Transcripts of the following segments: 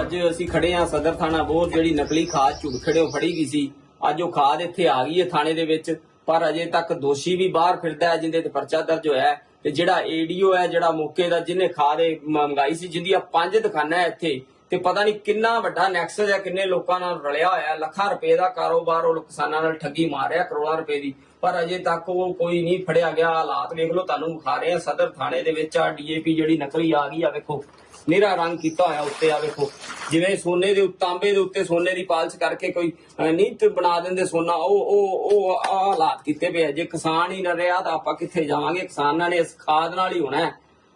ਅੱਜ ਅਸੀਂ ਖੜੇ ਆ ਸਦਰ ਥਾਣਾ ਬੋਰ, ਜਿਹੜੀ ਨਕਲੀ ਖਾਦ ਝੁੱਟ ਖੜਿਓ ਫੜੀ ਗਈ ਸੀ। ਅੱਜ ਉਹ ਖਾਦ ਇੱਥੇ ਆ ਗਈ ਹੈ ਥਾਣੇ ਦੇ ਵਿੱਚ, ਪਰ ਅਜੇ ਤੱਕ ਦੋਸ਼ੀ ਵੀ ਬਾਹਰ ਫਿਰਦਾ ਹੈ, ਜਿੰਦੇ ਤੇ ਪਰਚਾ ਦਰਜ ਹੋਇਆ ਹੈ। ਤੇ ਜਿਹੜਾ ਏਡੀਓ ਹੈ, ਜਿਹੜਾ ਮੌਕੇ ਦਾ ਜਿਹਨੇ ਖਾਦ ਇਹ ਮੰਗਾਈ ਸੀ, ਜਿੰਦੀਆਂ ਪੰਜ ਦੁਕਾਨਾਂ ਹੈ ਇੱਥੇ ਤੇ ਪਤਾ ਨਹੀਂ ਕਿੰਨਾ ਵੱਡਾ ਨੈਕਸਸ ਹੈ ਕਿੰਨੇ ਲੋਕਾਂ ਨਾਲ ਰਲਿਆ ਹੋਇਆ ਲੱਖਾਂ ਰੁਪਏ ਦਾ ਕਾਰੋਬਾਰ ਉਹ ਕਿਸਾਨਾਂ ਨਾਲ ਠੱਗੀ ਮਾਰ ਰਿਹਾ ਕਰੋੜਾਂ ਰੁਪਏ ਦੀ। ਪਰ ਅਜੇ ਤੱਕ ਉਹ ਕੋਈ ਨਹੀਂ ਫੜਿਆ ਗਿਆ। ਹਾਲਾਤ ਵੇਖ ਲਓ ਤੁਹਾਨੂੰ ਵਿਖਾ ਰਹੇ ਆ ਸਦਰ ਥਾਣੇ ਦੇ ਵਿੱਚ ਆ ਡੀਏਪੀ ਜਿਹੜੀ ਨਕਲੀ ਆ ਗਈ ਆ ਵੇਖੋ। ਨੀਰਾ ਰੰਗ ਕੀਤਾ ਹੋਇਆ ਉੱਤੇ ਆ ਵੇਖੋ। ਜਿਵੇਂ ਸੋਨੇ ਦੇ ਤਾਂਬੇ ਦੇ ਉੱਤੇ ਸੋਨੇ ਦੀ ਪਾਲਿਸ਼ ਕਰਕੇ ਕੋਈ ਅਹ, ਨੀਤ ਬਣਾ ਦਿੰਦੇ ਸੋਨਾ। ਉਹ ਉਹ ਉਹ ਹਾਲਾਤ ਕੀਤੇ ਪਏ ਆ। ਜੇ ਕਿਸਾਨ ਹੀ ਨਾ ਰਿਹਾ ਤਾਂ ਆਪਾਂ ਕਿੱਥੇ ਜਾਵਾਂਗੇ? ਕਿਸਾਨਾਂ ਨੇ ਇਸ ਖਾਦ ਨਾਲ ਹੀ ਹੋਣਾ ਹੈ।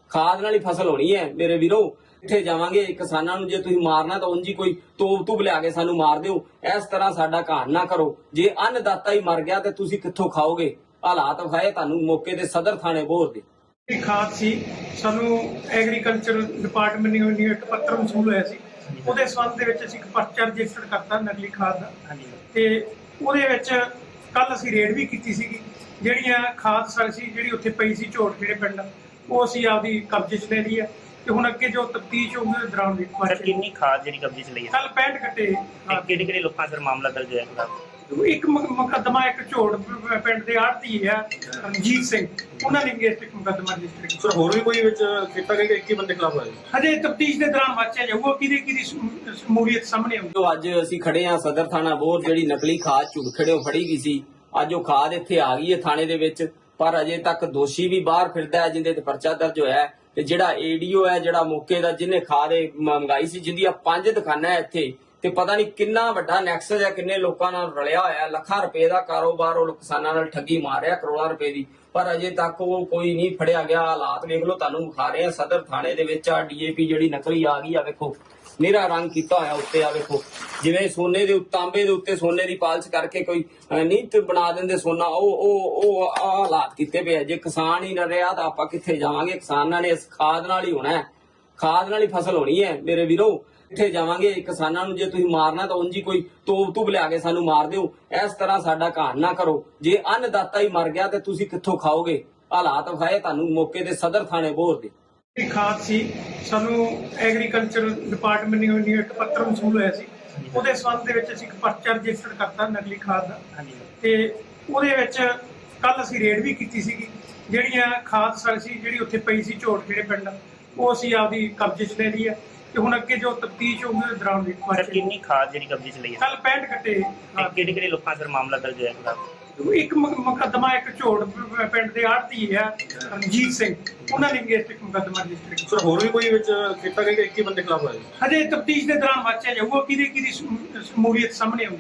ਖਾਦ ਨਾਲ ਹੀ ਫਸਲ ਹੋਣੀ ਹੈ। ਮੇਰੇ ਵੀਰੋ ਕਿੱਥੇ ਜਾਵਾਂਗੇ ਕਿਸਾਨਾਂ ਨੂੰ ਜੇ ਤੁਸੀਂ ਮਾਰਨਾ ਤਾਂ ਉਂਝ ਹੀ ਕੋਈ ਤੋਪ ਤੂਬ ਲਿਆ ਕੇ ਸਾਨੂੰ ਮਾਰ ਦਿਓ। ਇਸ ਤਰ੍ਹਾਂ ਸਾਡਾ ਘਾਣ ਨਾ ਕਰੋ। ਜੇ ਅੰਨਦਾਤਾ ਹੀ ਮਰ ਗਿਆ ਤੇ ਤੁਸੀਂ ਕਿੱਥੋਂ ਖਾਓਗੇ? ਹਾਲਾਤ ਵਿਖਾਏ ਤੁਹਾਨੂੰ ਮੌਕੇ ਤੇ ਸਦਰ ਥਾਣੇ ਬੋਰ ਦੇ। ਖਾਦ ਸੀ? ਸਾਨੂੰ ਐਗਰੀਕਲਚਰ ਡਿਪਾਰਟਮੈਂਟ ਨੇ ਉਹਨੇ ਇੱਕ ਪੱਤਰ ਮਸੂਲ ਹੋਇਆ ਸੀ। ਉਹਦੇ ਸੰਬੰਧ ਦੇ ਵਿੱਚ ਅਸੀਂ ਇੱਕ ਪਰਚਾ ਰਜਿਸਟਰ ਕਰਤਾ ਨਕਲੀ ਖਾਦ ਦਾ। ਤੇ ਉਹਦੇ ਵਿੱਚ ਕੱਲ ਅਸੀਂ ਰੇਡ ਵੀ ਕੀਤੀ ਸੀਗੀ। ਜਿਹੜੀਆਂ ਖਾਦ ਸਰ ਸੀ ਜਿਹੜੀ ਉੱਥੇ ਪਈ ਸੀ ਝੋਟ ਖੇੜੇ ਪਿੰਡ ਉਹ ਅਸੀਂ ਆਪਦੀ ਕਬਜ਼ੇ 'ਚ ਲੈ ਲਈ ਹੈ। ਤੇ ਹੁਣ ਅੱਗੇ ਜੋ ਤਫਤੀਸ਼ ਹੋਊਗੀ ਉਹਦੇ ਦੌਰਾਨ ਵੀ ਸਰ ਕਿੰਨੀ ਖਾਦ ਜਿਹੜੀ ਕਬਜ਼ੇ ਚ ਲਈ ਹੈ? ਕੱਲ 65 ਕੱਟੇ ਤੇ ਕਿਹੜੇ ਕਿਹੜੇ ਲੋਕਾਂ ਸਰ ਮਾਮਲਾ ਦਰਜ ਹੋਇਆ ਖਿਲਾਫ ਇੱਕ ਮੁਕੱਦਮਾ ਇੱਕ ਝੋੜ ਪ- ਪਿੰਡ ਦੇ ਆੜਤੀ ਹੈ ਰਣਜੀਤ ਸਿੰਘ। ਉਹਨਾਂ ਨੇ ਅਗੇਂਸਟ ਇੱਕ ਮੁਕੱਦਮਾ ਰਜਿਸਟਰ ਕੀਤਾ। ਸਰ ਹੋਰ ਵੀ ਕੋਈ ਵਿੱਚ ਕੀਤਾ ਗਿਆ ਕਿ 21 ਬੰਦੇ ਖਿਲਾਫ ਹੋਇਆ ਜੀ? ਹਜੇ ਤਫਤੀਸ਼ ਦੇ ਦੌਰਾਨ ਵਾਚਿਆ ਜਾਊਗਾ ਕਿਹਦੀ ਕਿਹਦੀ ਸ਼ਮੂ- ਸ਼ਮੂਲੀਅਤ ਸਾਹਮਣੇ ਆਉਂਦੀ ਜੋ ਅੱਜ ਅਸੀਂ ਖੜੇ ਆ ਸਦਰ ਥਾਣਾ ਬੋਰ ਜਿਹੜੀ ਨਕਲੀ ਖਾਦ ਝੁੱਟ ਖੜਿਓ ਫੜੀ ਗਈ ਸੀ ਅੱਜ ਉਹ ਖਾਦ ਇੱਥੇ ਆ ਗਈ ਹੈ ਥਾਣੇ ਦੇ ਵਿੱਚ ਪਰ ਅਜੇ ਤੱਕ ਦੋਸ਼ੀ ਵੀ ਬਾਹਰ ਫਿਰਦਾ ਹੈ ਜਿੰਦੇ ਤੇ ਪਰਚਾ ਦਰਜ ਹੋਇਆ ਹੈ। ਤੇ ਜਿਹੜਾ ਏਡੀਓ ਹੈ, ਜਿਹੜਾ ਮੌਕੇ ਦਾ, ਜਿਹਨੇ ਖਾਦ ਇਹ ਮੰਗਾਈ ਸੀ, ਜਿੰਦੀਆਂ ਪੰਜ ਦੁਕਾਨਾਂ ਇੱਥੇ ਤੇ ਪਤਾ ਨਹੀਂ ਕਿੰਨਾ ਵੱਡਾ ਨੈਕਸਸ ਹੈ ਕਿੰਨੇ ਲੋਕਾਂ ਨਾਲ ਰਲਿਆ ਹੋਇਆ ਲੱਖਾਂ ਰੁਪਏ ਦਾ ਕਾਰੋਬਾਰ ਉਹ ਕਿਸਾਨਾਂ ਨਾਲ ਠੱਗੀ ਮਾਰ ਰਿਹਾ ਕਰੋੜਾਂ ਰੁਪਏ ਦੀ। ਪਰ ਅਜੇ ਤੱਕ ਉਹ ਕੋਈ ਨਹੀਂ ਫੜਿਆ ਗਿਆ। ਹਾਲਾਤ ਵੇਖ ਲਓ ਤੁਹਾਨੂੰ ਵਿਖਾ ਰਹੇ ਆ ਸਦਰ ਥਾਣੇ ਦੇ ਵਿੱਚ ਆ ਡੀਏਪੀ ਜਿਹੜੀ ਨਕਲੀ ਆ ਗਈ ਆ ਵੇਖੋ। ਨੀਰਾ ਰੰਗ ਕੀਤਾ ਹੋਇਆ ਉੱਤੇ ਆ ਵੇਖੋ। ਜਿਵੇਂ ਸੋਨੇ ਦੇ ਤਾਂਬੇ ਦੇ ਉੱਤੇ ਸੋਨੇ ਦੀ ਪਾਲਿਸ਼ ਕਰਕੇ ਕੋਈ ਅਹ, ਨੀਤ ਬਣਾ ਦਿੰਦੇ ਸੋਨਾ ਉਹ ਉਹ ਉਹ ਹਾਲਾਤ ਕੀਤੇ ਪਏ ਜੇ ਕਿਸਾਨ ਹੀ ਨਾ ਰਿਹਾ ਤਾਂ ਆਪਾਂ ਕਿੱਥੇ ਜਾਵਾਂਗੇ? ਕਿਸਾਨਾਂ ਨੇ ਇਸ ਖਾਦ ਨਾਲ ਹੀ ਹੋਣਾ ਹੈ। ਖਾਦ ਨਾਲ ਹੀ ਫਸਲ ਹੋਣੀ ਹੈ। ਮੇਰੇ ਵੀਰੋ ਕਿੱਥੇ ਜਾਵਾਂਗੇ ਕਿਸਾਨਾਂ ਨੂੰ ਜੇ ਤੁਸੀਂ ਮਾਰਨਾ ਤਾਂ ਉਂਝ ਹੀ ਕੋਈ ਤੋਪ ਤੂਬ ਲਿਆ ਕੇ ਸਾਨੂੰ ਮਾਰ ਦਿਓ। ਇਸ ਤਰ੍ਹਾਂ ਸਾਡਾ ਘਾਣ ਨਾ ਕਰੋ। ਜੇ ਅੰਨਦਾਤਾ ਹੀ ਮਰ ਗਿਆ ਤੇ ਤੁਸੀਂ ਕਿੱਥੋਂ ਖਾਓਗੇ? ਹਾਲਾਤ ਵਿਖਾਏ ਤੁਹਾਨੂੰ ਮੌਕੇ ਤੇ ਸਦਰ ਥਾਣੇ ਬੋਰ ਦੇ। ਖਾਦ ਸੀ? ਸਾਨੂੰ ਐਗਰੀਕਲਚਰ ਡਿਪਾਰਟਮੈਂਟ ਨੇ ਉਹਨੇ ਇੱਕ ਪੱਤਰ ਮਸੂਲ ਹੋਇਆ ਸੀ। ਉਹਦੇ ਸੰਬੰਧ ਦੇ ਵਿੱਚ ਅਸੀਂ ਇੱਕ ਪਰਚਾ ਰਜਿਸਟਰ ਕਰਤਾ ਨਕਲੀ ਖਾਦ ਦਾ। ਤੇ ਉਹਦੇ ਵਿੱਚ ਕੱਲ ਅਸੀਂ ਰੇਡ ਵੀ ਕੀਤੀ ਸੀਗੀ। ਜਿਹੜੀਆਂ ਖਾਦ ਸਰ ਸੀ ਜਿਹੜੀ ਉੱਥੇ ਪਈ ਸੀ ਝੋਟ ਖੇੜੇ ਪਿੰਡ ਉਹ ਅਸੀਂ ਆਪਦੀ ਕਬਜ਼ੇ 'ਚ ਲੈ ਲਈ ਹੈ ਤੇ ਹੁਣ ਅੱਗੇ ਜੋ ਤਫਤੀਸ਼ ਹੋਊਗੀ ਉਹਦੇ ਦੌਰਾਨ ਸਰ ਕਿੰਨੀ ਖਾਦ ਜਿਹੜੀ ਕਬਜ਼ੇ ਚ ਲਈ ਹੈ? ਕੱਲ 65 ਕੱਟੇ ਤੇ ਕਿਹੜੇ ਕਿਹੜੇ ਲੋਕਾਂ ਸਰ ਮਾਮਲਾ ਦਰਜ ਹੋਇਆ ਖਿਲਾਫ ਇੱਕ ਮੁਕ- ਮੁਕੱਦਮਾ ਇੱਕ ਝੋੜ ਪ- ਪਿੰਡ ਦੇ ਆੜਤੀ ਹੈ ਰਣਜੀਤ ਸਿੰਘ। ਉਹਨਾਂ ਨੇ ਅਗੇਂਸਟ ਇੱਕ ਮੁਕੱਦਮਾ ਰਜਿਸਟਰ ਕੀਤਾ। ਸਰ ਹੋਰ ਵੀ ਕੋਈ ਵਿੱਚ ਕੀਤਾ ਗਿਆ ਕਿ 21 ਬੰਦੇ ਖਿਲਾਫ ਹੋਇਆ ਜੀ? ਹਜੇ ਤਫਤੀਸ਼ ਦੇ ਦੌਰਾਨ ਵਾਚਿਆ ਜਾਊਗਾ ਕਿਹਦੀ ਕਿਹਦੀ ਸ਼ਮੂ- ਸ਼ਮੂਲੀਅਤ ਸਾਹਮਣੇ ਆਉਂਦੀ